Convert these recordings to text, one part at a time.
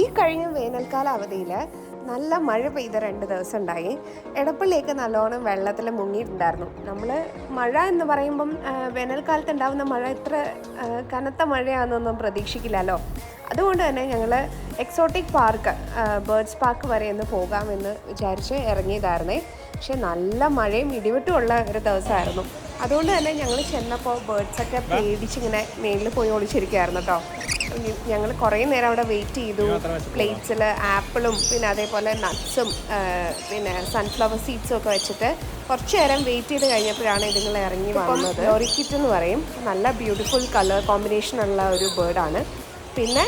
ഈ കഴിഞ്ഞ വേനൽക്കാല അവധിയിൽ നല്ല മഴ പെയ്ത രണ്ട് ദിവസം ഉണ്ടായി എടപ്പള്ളിയൊക്കെ നല്ലോണം വെള്ളത്തിൽ മുങ്ങിയിട്ടുണ്ടായിരുന്നു. നമ്മൾ മഴ എന്ന് പറയുമ്പം വേനൽക്കാലത്ത് ഉണ്ടാകുന്ന മഴ എത്ര കനത്ത മഴയാണെന്നൊന്നും പ്രതീക്ഷിക്കില്ലല്ലോ. അതുകൊണ്ട് തന്നെ ഞങ്ങൾ എക്സോട്ടിക് പാർക്ക് ബേർഡ്സ് പാർക്ക് വരെ ഒന്ന് പോകാമെന്ന് വിചാരിച്ച് ഇറങ്ങിയതായിരുന്നേ. പക്ഷെ നല്ല മഴയും ഇടിവെട്ടുമുള്ള ഒരു ദിവസമായിരുന്നു. അതുകൊണ്ട് തന്നെ ഞങ്ങൾ ചെന്നപ്പോൾ ബേർഡ്സൊക്കെ പേടിച്ചിങ്ങനെ മേളിൽ പോയി ഒളിച്ചിരിക്കുകയായിരുന്നു കേട്ടോ. ഞങ്ങൾ കുറേ നേരം അവിടെ വെയിറ്റ് ചെയ്തു. പ്ലേറ്റ്സിൽ ആപ്പിളും പിന്നെ അതേപോലെ നട്ട്സും പിന്നെ സൺഫ്ലവർ സീഡ്സും ഒക്കെ വെച്ചിട്ട് കുറച്ച് നേരം വെയിറ്റ് ചെയ്ത് കഴിഞ്ഞപ്പോഴാണ് ഇതുങ്ങൾ ഇറങ്ങി വന്നത്. ലോറിക്കിറ്റ് എന്ന് പറയും. നല്ല ബ്യൂട്ടിഫുൾ കളർ കോമ്പിനേഷൻ ഉള്ള ഒരു ബേർഡാണ് പിന്നെ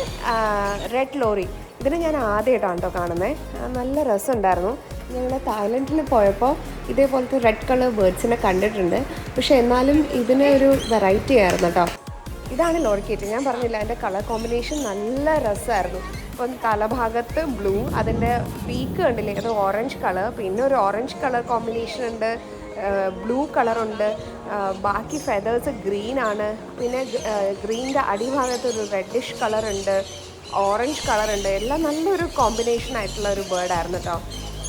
റെഡ് ലോറി ഇതിനെ ഞാൻ ആദ്യമായിട്ടാണ് കേട്ടോ കാണുന്നത് നല്ല രസമുണ്ടായിരുന്നു. ഞങ്ങൾ തായ്ലൻഡിൽ പോയപ്പോൾ ഇതേപോലത്തെ റെഡ് കളർ ബേർഡ്സിനെ കണ്ടിട്ടുണ്ട്. പക്ഷെ എന്നാലും ഇതിനെ ഒരു വെറൈറ്റി ആയിരുന്നു കേട്ടോ. ഇതാണ് ലോറിക്കേറ്റ് ഞാൻ പറഞ്ഞില്ല അതിന്റെ കളർ കോമ്പിനേഷൻ നല്ല രസമായിരുന്നു. ഇപ്പം തലഭാഗത്ത് ബ്ലൂ അതിന്റെ പീക്ക് കണ്ടില്ലേ അത് ഓറഞ്ച് കളർ പിന്നെ ഒരു ഓറഞ്ച് കളർ കോമ്പിനേഷൻ ഉണ്ട് ബ്ലൂ കളറുണ്ട് ബാക്കി ഫെതേഴ്സ് ഗ്രീൻ ആണ്. പിന്നെ ഗ്രീനിന്റെ അടിഭാഗത്ത് ഒരു റെഡിഷ് കളറുണ്ട് ഓറഞ്ച് കളറുണ്ട് എല്ലാം നല്ലൊരു കോമ്പിനേഷൻ ആയിട്ടുള്ള ഒരു ബേർഡ് ബേർഡായിരുന്നു കേട്ടോ.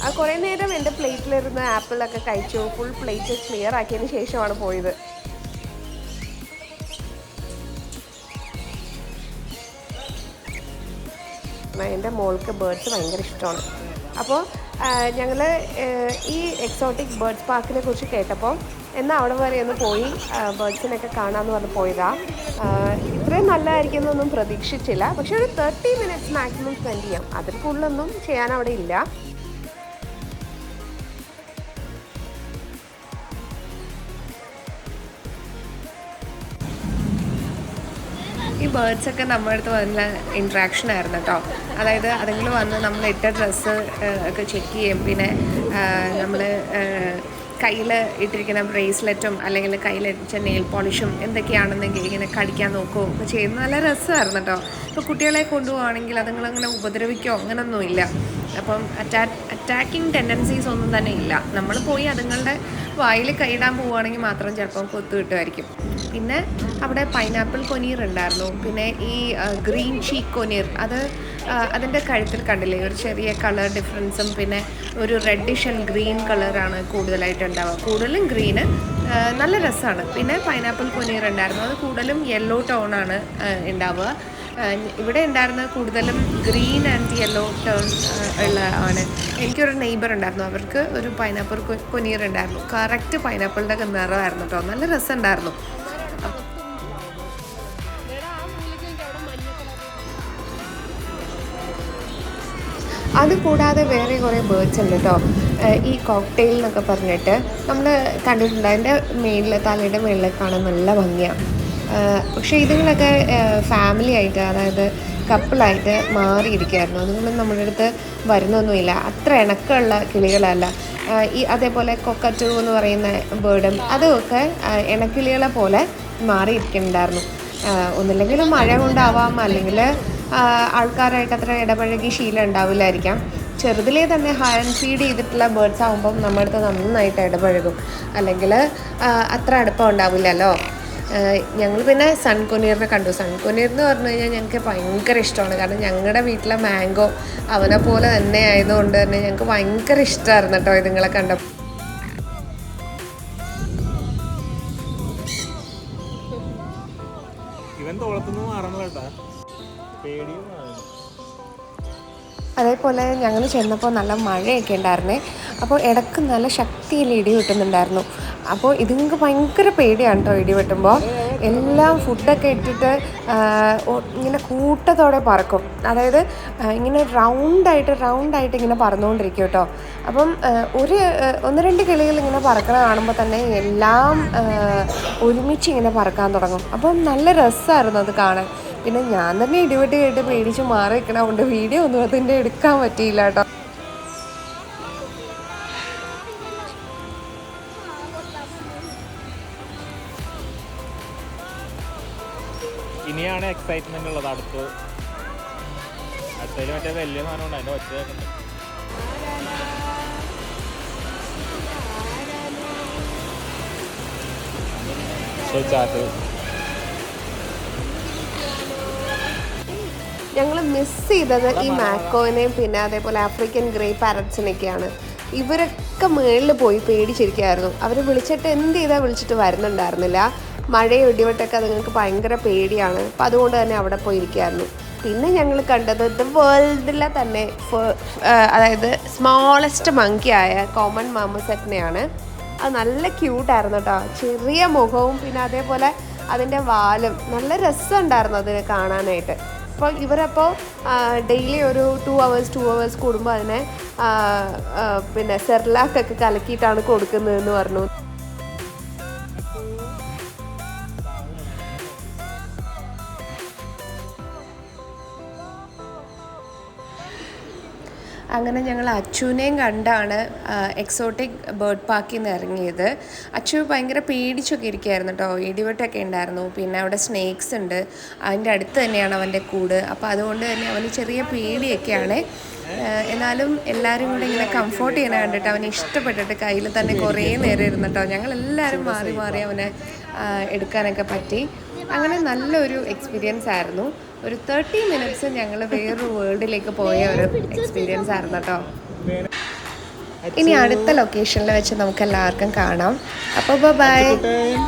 ആ കുറേ നേരം എന്റെ പ്ലേറ്റിലിരുന്ന് ആപ്പിളൊക്കെ കഴിച്ചു ഫുൾ പ്ലേറ്റ് ക്ലിയർ ആക്കിയതിന് ശേഷമാണ് പോയത്. എന്റെ മോൾക്ക് ബേർഡ്സ് ഭയങ്കര ഇഷ്ടമാണ്. അപ്പോൾ ഞങ്ങൾ ഈ എക്സോട്ടിക് ബേർഡ്സ് പാർക്കിനെ കുറിച്ച് കേട്ടപ്പോൾ എന്നാൽ അവിടെ വരെ ഒന്ന് പോയി ബേർഡ്സിനൊക്കെ കാണാമെന്ന് പറഞ്ഞ് പോയതാ. ഇത്രയും നല്ലതായിരിക്കും എന്നൊന്നും പ്രതീക്ഷിച്ചില്ല. പക്ഷേ ഒരു തേർട്ടി മിനിറ്റ്സ് മാക്സിമം സ്പെൻഡ് ചെയ്യാം. അതിൽ കൂടുതലൊന്നും ചെയ്യാൻ അവിടെ ഇല്ല. ഈ ബേർഡ്സൊക്കെ നമ്മുടെ അടുത്ത് വന്ന ഇൻട്രാക്ഷൻ ആയിരുന്നു കേട്ടോ അതായത് അതുങ്ങൾ വന്ന് നമ്മൾ ഇട്ട ഡ്രസ്സ് ഒക്കെ ചെക്ക് ചെയ്യും. പിന്നെ നമ്മൾ കയ്യിൽ ഇട്ടിരിക്കുന്ന ബ്രേസ്ലെറ്റും അല്ലെങ്കിൽ കയ്യിൽ ഇട്ടിച്ച നെയിൽ പോളിഷും എന്തൊക്കെയാണെന്നെങ്കിൽ ഇങ്ങനെ കടിക്കാൻ നോക്കുകയോ ഒക്കെ ചെയ്യുന്നത് നല്ല രസമായിരുന്നു കേട്ടോ ഇപ്പോൾ കുട്ടികളെ കൊണ്ടുപോകുകയാണെങ്കിൽ അതുങ്ങളങ്ങനെ ഉപദ്രവിക്കോ? അങ്ങനൊന്നുമില്ല. അപ്പം അറ്റാ അറ്റാക്കിംഗ് ടെൻഡൻസീസ് ഒന്നും തന്നെ ഇല്ല. നമ്മൾ പോയി അതുങ്ങളുടെ വായിൽ കൈയിടാൻ പോവുകയാണെങ്കിൽ മാത്രം ചിലപ്പം കൊത്തു കിട്ടുമായിരിക്കും. പിന്നെ അവിടെ പൈനാപ്പിൾ കൊനീർ ഉണ്ടായിരുന്നു. പിന്നെ ഈ ഗ്രീൻ ഷീക്ക് കൊനീർ അത് അതിന്റെ കഴുത്തിൽ കണ്ടില്ലേ? ഒരു ചെറിയ കളർ ഡിഫറൻസും പിന്നെ ഒരു റെഡിഷ് ആൻഡ് ഗ്രീൻ കളറാണ് കൂടുതലായിട്ട് ഉണ്ടാവുക. കൂടുതലും ഗ്രീന് നല്ല രസമാണ്. പിന്നെ പൈനാപ്പിൾ കൊനീർ ഉണ്ടായിരുന്നു. അത് കൂടുതലും യെല്ലോ ടോണാണ് ഉണ്ടാവുക. ഇവിടെ ഉണ്ടായിരുന്ന കൂടുതലും ഗ്രീൻ ആൻഡ് യെല്ലോ ടേൺ ഉള്ള ആണ്. എനിക്കൊരു നെയ്ബർ ഉണ്ടായിരുന്നു. അവർക്ക് ഒരു പൈനാപ്പിൾ കൊനീർ ഉണ്ടായിരുന്നു. കറക്റ്റ് പൈനാപ്പിളിന്റെ നിറമായിരുന്നു കേട്ടോ നല്ല രസമുണ്ടായിരുന്നു. അതുകൂടാതെ വേറെ കുറേ ബേർഡ്സ് ഉണ്ട് കേട്ടോ ഈ കോക്ടെയിൽ എന്നൊക്കെ പറഞ്ഞിട്ട് നമ്മൾ കണ്ടിട്ടുണ്ട്. അതിന്റെ മേളിൽ തലയുടെ മേളിൽ കാണാൻ നല്ല ഭംഗിയാണ് പക്ഷേ ഇതുങ്ങളൊക്കെ ഫാമിലി ആയിട്ട് അതായത് കപ്പിളായിട്ട് മാറിയിരിക്കുകയായിരുന്നു. അതുകൊണ്ട് നമ്മുടെ അടുത്ത് വരുന്നൊന്നുമില്ല. അത്ര ഇണക്കമുള്ള കിളികളല്ല. ഈ അതേപോലെ കൊക്കറ്റു എന്ന് പറയുന്ന ബേർഡും അതുമൊക്കെ ഇണക്കിളികളെ പോലെ മാറിയിരിക്കുന്നുണ്ടായിരുന്നു. ഒന്നില്ലെങ്കിൽ മഴ കൊണ്ടാവാം അല്ലെങ്കിൽ ആൾക്കാരായിട്ട് അത്ര ഇടപഴകി ശീലം ഉണ്ടാവില്ലായിരിക്കാം. ചെറുതിലേ തന്നെ ഹാൻഡ് ഫീഡ് ചെയ്തിട്ടുള്ള ബേർഡ്സ് ആകുമ്പം നമ്മുടെ അടുത്ത് നന്നായിട്ട് ഇടപഴകും. അല്ലെങ്കിൽ അത്ര അടുപ്പം ഉണ്ടാവില്ലല്ലോ. ഞങ്ങൾ പിന്നെ സൺ കൊനീറിനെ കണ്ടു. സൺകൊനീർ എന്ന് പറഞ്ഞു കഴിഞ്ഞാൽ ഞങ്ങൾക്ക് ഭയങ്കര ഇഷ്ടമാണ്. കാരണം ഞങ്ങളുടെ വീട്ടിലെ മാംഗോ അവനെ പോലെ തന്നെ ആയതുകൊണ്ട് തന്നെ ഞങ്ങൾക്ക് ഭയങ്കര ഇഷ്ടമായിരുന്നു കേട്ടോ ഇതുങ്ങളെ കണ്ടപ്പോൾ ഇവൻ തോളത്തുനിന്ന് മാറണം കേട്ടാ. പേടിയും അതേപോലെ ഞങ്ങൾ ചെന്നപ്പോൾ നല്ല മഴയൊക്കെ ഉണ്ടായിരുന്നേ. അപ്പോൾ ഇടയ്ക്ക് നല്ല ശക്തിയിൽ ഇടി വെട്ടുന്നുണ്ടായിരുന്നു. അപ്പോൾ ഇതുങ്ങൾക്ക് ഭയങ്കര പേടിയാണ് കേട്ടോ ഇടി വെട്ടുമ്പോൾ. എല്ലാം ഫുഡൊക്കെ ഇട്ടിട്ട് ഇങ്ങനെ കൂട്ടത്തോടെ പറക്കും. അതായത് ഇങ്ങനെ റൗണ്ടായിട്ട് റൗണ്ടായിട്ട് ഇങ്ങനെ പറന്നുകൊണ്ടിരിക്കും കേട്ടോ. അപ്പം ഒരു ഒന്ന് രണ്ട് കിളികൾ ഇങ്ങനെ പറക്കണ കാണുമ്പോൾ തന്നെ എല്ലാം ഒരുമിച്ച് ഇങ്ങനെ പറക്കാൻ തുടങ്ങും. അപ്പം നല്ല രസമായിരുന്നു അത് കാണാൻ. പിന്നെ ഞാൻ തന്നെ ഇടിവെട്ട് കേട്ട് പേടിച്ച് മാറി നിൽക്കണ കൊണ്ട് വീഡിയോ ഒന്നും അതിന്റെ എടുക്കാൻ പറ്റിയില്ല കേട്ടോ. ഇനിയാണ് എക്സൈറ്റ്മെന്റ് ഉള്ളത് അടുത്ത്. അടുത്തതിൽ മറ്റേ വലിയ സാധനം അതിന്റെ ഒച്ച കേൾക്കുന്നുണ്ട് ഞങ്ങൾ മിസ് ചെയ്തത് ഈ മാക്കോനെയും പിന്നെ അതേപോലെ ആഫ്രിക്കൻ ഗ്രേ പാരറ്റ്സിനൊക്കെയാണ് ഇവരൊക്കെ മേളിൽ പോയി പേടിച്ചിരിക്കുകയായിരുന്നു അവർ വിളിച്ചിട്ട് എന്ത് ചെയ്താൽ വിളിച്ചിട്ട് വരുന്നുണ്ടായിരുന്നില്ല. മഴയും ഇടിവെട്ടൊക്കെ അതുങ്ങൾക്ക് ഭയങ്കര പേടിയാണ്. അപ്പം അതുകൊണ്ട് തന്നെ അവിടെ പോയി ഇരിക്കുകയായിരുന്നു പിന്നെ ഞങ്ങൾ കണ്ടത് ദ വേൾഡിലെ തന്നെ അതായത് സ്മോളസ്റ്റ് മങ്കി ആയ കോമൺ മാമസറ്റിനെയാണ് അത് നല്ല ക്യൂട്ടായിരുന്നു കേട്ടോ ചെറിയ മുഖവും പിന്നെ അതേപോലെ അതിന്റെ വാലും. നല്ല രസമുണ്ടായിരുന്നു അതിനെ കാണാനായിട്ട്. അപ്പോൾ ഇവരപ്പോൾ ഡെയിലി ഒരു ടു അവേഴ്സ് ടു അവേഴ്സ് കൂടുമ്പോൾ അതിനെ പിന്നെ സെർലാക്കൊക്കെ കലക്കിയിട്ടാണ് കൊടുക്കുന്നതെന്ന് പറഞ്ഞു. അങ്ങനെ ഞങ്ങൾ അച്ചുവിനെയും കണ്ടാണ് എക്സോട്ടിക് ബേർഡ് പാർക്കിൽ നിന്ന് ഇറങ്ങിയത്. അച്ചു ഭയങ്കര പേടിച്ചൊക്കെ ഇരിക്കുകയായിരുന്നു കേട്ടോ ഇടിവെട്ടൊക്കെ ഉണ്ടായിരുന്നു. പിന്നെ അവിടെ സ്നേക്സ് ഉണ്ട്. അതിന്റെ അടുത്ത് തന്നെയാണ് അവന്റെ കൂട്. അപ്പോൾ അതുകൊണ്ട് തന്നെ അവന് ചെറിയ പേടിയൊക്കെയാണ്. എന്നാലും എല്ലാവരും കൂടെ ഇങ്ങനെ കംഫോർട്ട് ചെയ്യണ കണ്ടിട്ട് അവന് ഇഷ്ടപ്പെട്ടിട്ട് കയ്യിൽ തന്നെ കുറേ നേരം ഇരുന്നിട്ടോ ഞങ്ങൾ എല്ലാവരും മാറി മാറി അവനെ എടുക്കാനൊക്കെ പറ്റി. അങ്ങനെ നല്ലൊരു എക്സ്പീരിയൻസ് ആയിരുന്നു. ഒരു തേർട്ടി മിനിറ്റ്സ് ഞങ്ങൾ വേറൊരു വേൾഡിലേക്ക് പോയ ഒരു എക്സ്പീരിയൻസ് ആയിരുന്നു കേട്ടോ ഇനി അടുത്ത ലൊക്കേഷനിൽ വെച്ച് നമുക്ക് എല്ലാവർക്കും കാണാം അപ്പോൾ ബൈ കുട്ടൻ